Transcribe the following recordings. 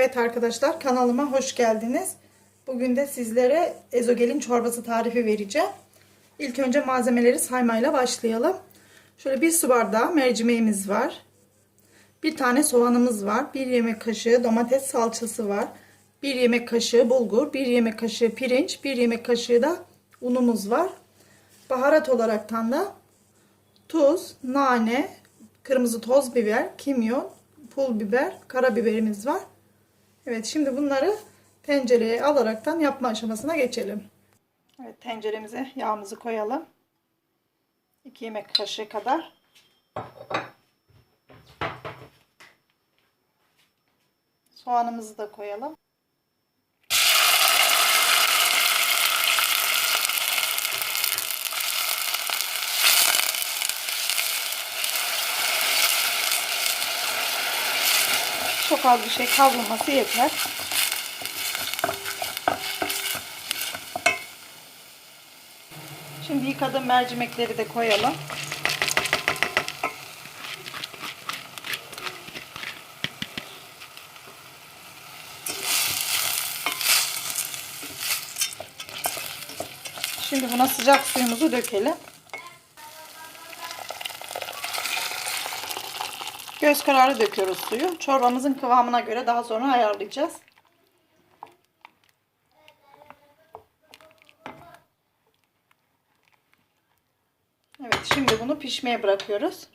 Evet arkadaşlar kanalıma hoş geldiniz. Bugün de sizlere ezogelin çorbası tarifi vereceğim. İlk önce malzemeleri saymayla başlayalım. Şöyle bir su bardağı mercimeğimiz var. Bir tane soğanımız var. Bir yemek kaşığı domates salçası var. Bir yemek kaşığı bulgur, bir yemek kaşığı pirinç, bir yemek kaşığı da unumuz var. Baharat olaraktan da tuz, nane, kırmızı toz biber, kimyon, pul biber, karabiberimiz var. Evet şimdi bunları tencereye alaraktan yapma aşamasına geçelim. Evet tenceremize yağımızı koyalım. 2 yemek kaşığı kadar. Soğanımızı da koyalım. Çok az bir şey kavrulması yeter. Şimdi yıkadığım mercimekleri de koyalım. Şimdi buna sıcak suyumuzu dökelim. Göz kararı döküyoruz suyu. Çorbamızın kıvamına göre daha sonra ayarlayacağız. Evet şimdi bunu pişmeye bırakıyoruz.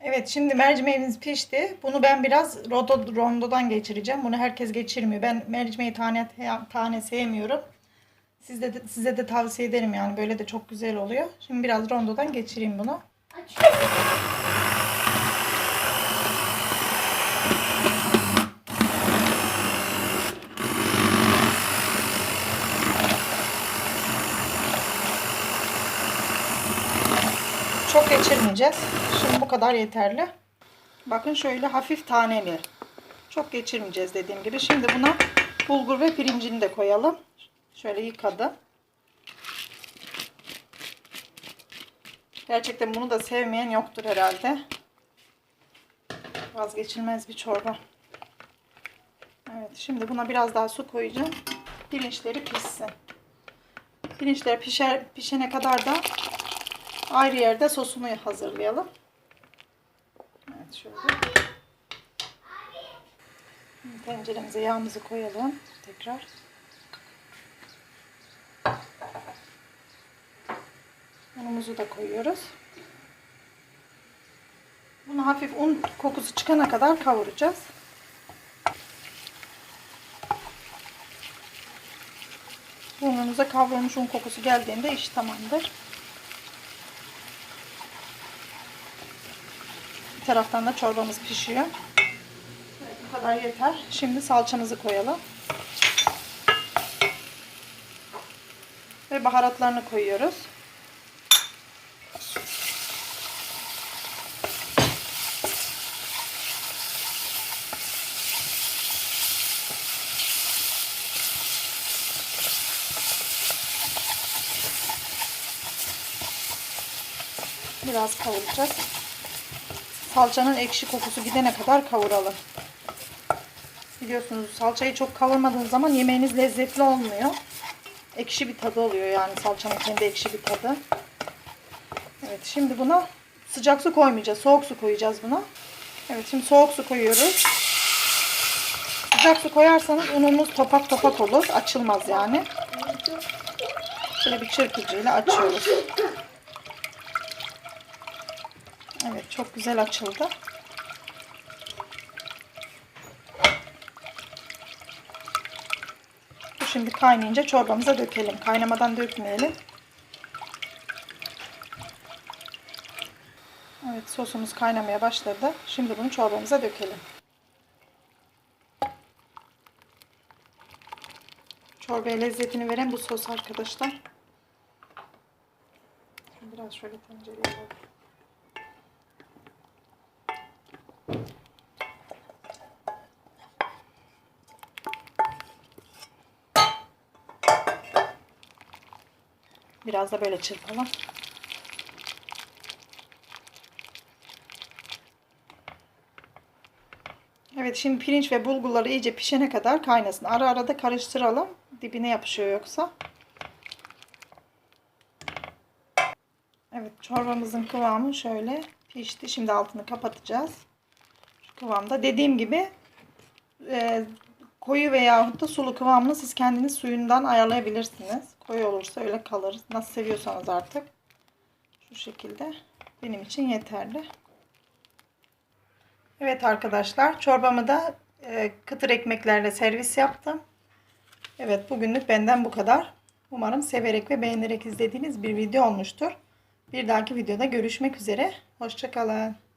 Evet şimdi mercimeğimiz pişti. Bunu ben biraz rodo, rondodan geçireceğim. Bunu herkes geçirmiyor. Ben mercimeği tane tane sevmiyorum. Size de, size de tavsiye ederim yani. Böyle de çok güzel oluyor. Şimdi biraz rondodan geçireyim bunu. Çok geçirmeyeceğiz. Şimdi bu kadar yeterli. Bakın şöyle hafif taneli. Çok geçirmeyeceğiz dediğim gibi. Şimdi buna bulgur ve pirincini de koyalım. Şöyle yıkadım. Gerçekten bunu da sevmeyen yoktur herhalde. Vazgeçilmez bir çorba. Evet şimdi buna biraz daha su koyacağım. Pirinçleri pişsin. Pirinçler pişer, pişene kadar da ayrı yerde sosunu hazırlayalım. Evet şöyle. Tenceremize yağımızı koyalım. Tekrar. Unumuzu da koyuyoruz. Bunu hafif un kokusu çıkana kadar kavuracağız. Ununuza kavrulmuş un kokusu geldiğinde iş tamamdır. Taraftan da çorbamız pişiyor. Evet, bu kadar yeter. Şimdi salçamızı koyalım. Ve baharatlarını koyuyoruz. Biraz kavuracağız. Salçanın ekşi kokusu gidene kadar kavuralım. Biliyorsunuz salçayı çok kavurmadığınız zaman yemeğiniz lezzetli olmuyor. Ekşi bir tadı oluyor yani salçanın kendi ekşi bir tadı. Evet şimdi buna sıcak su koymayacağız. Soğuk su koyacağız buna. Evet şimdi soğuk su koyuyoruz. Sıcak su koyarsanız unumuz topak topak olur. Açılmaz yani. Şöyle bir çırpıcıyla açıyoruz. Evet çok güzel açıldı. Bu şimdi kaynayınca çorbamıza dökelim. Kaynamadan dökmeyelim. Evet sosumuz kaynamaya başladı. Şimdi bunu çorbamıza dökelim. Çorbaya lezzetini veren bu sos arkadaşlar. Biraz şöyle tencereye alalım. Biraz da böyle çırpalım. Evet şimdi pirinç ve bulgurları iyice pişene kadar kaynasın. Ara ara da karıştıralım. Dibine yapışıyor yoksa. Evet çorbamızın kıvamı şöyle pişti. Şimdi altını kapatacağız. Şu kıvamda. Dediğim gibi e, koyu veya da sulu kıvamını siz kendiniz suyundan ayarlayabilirsiniz. Koyu olursa öyle kalır. Nasıl seviyorsanız artık. Şu şekilde benim için yeterli. Evet arkadaşlar çorbamı da e, kıtır ekmeklerle servis yaptım. Evet bugünlük benden bu kadar. Umarım severek ve beğenerek izlediğiniz bir video olmuştur. Bir dahaki videoda görüşmek üzere. Hoşçakalın.